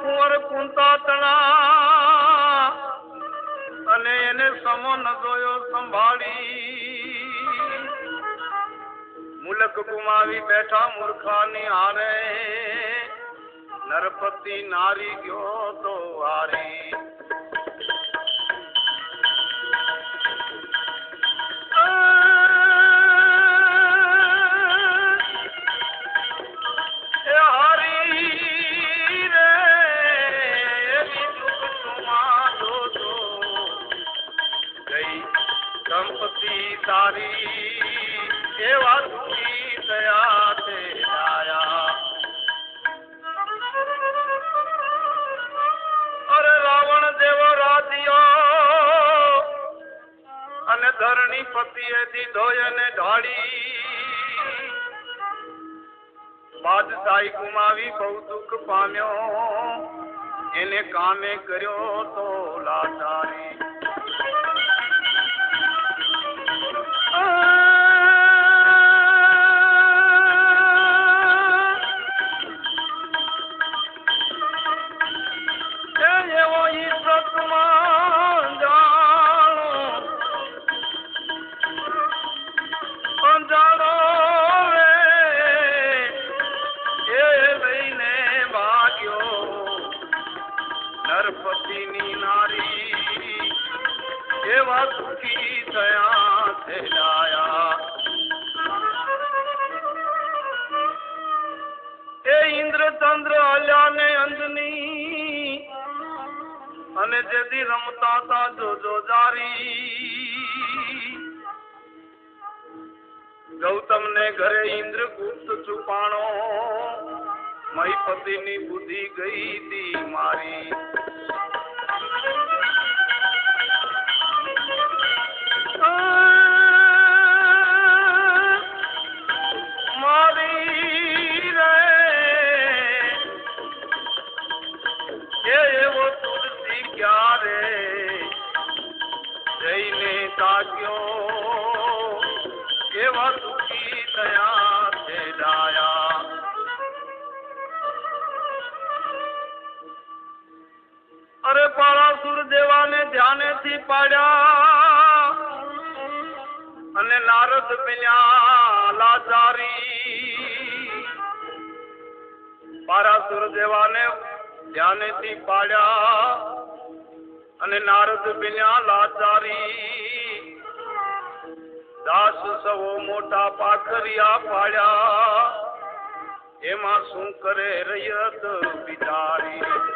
કુંવર કુંતા તણા અને એને સમો ન જોયો સંભાળી. મુલક ગુમાવી બેઠા મૂર્ખાની હારે, નરપતિ નારી ગયો તો હારી તારી એવા દુઃખી થયા તે આયા અરે રાવણ દેવો રાજ્યો અને ધરણી પતિએ દીધો એને ઢાળી. બાદશાહી ગુમાવી બહુ દુઃખ પામ્યો. એને કામે કર્યો તો લાચારી એવા સુખી થયા છે ડાયા એ ઇન્દ્રચંદ્ર હલ્યા ને અંજની અને જેથી રમતા તા જોજો જારી ગૌતમ ને ઘરે ઇન્દ્રગુપ્ત છુપાણો મહીપતિ ની બુદ્ધિ ગઈ તી મારી મારી જઈને કેવા સુખી થયા છે ડાયા. અરે પાળાસુર દેવાને ધ્યાનેથી પાડ્યા. અને નારદ મિલ્યા લાચારી. પારાસુર દેવાને ધ્યાનેથી પાડ્યા. અને નારદ બન્યા લાચારી. દાસ સવો મોટા પાખરિયા પાડ્યા. એમાં શું કરે રયત બિચારી?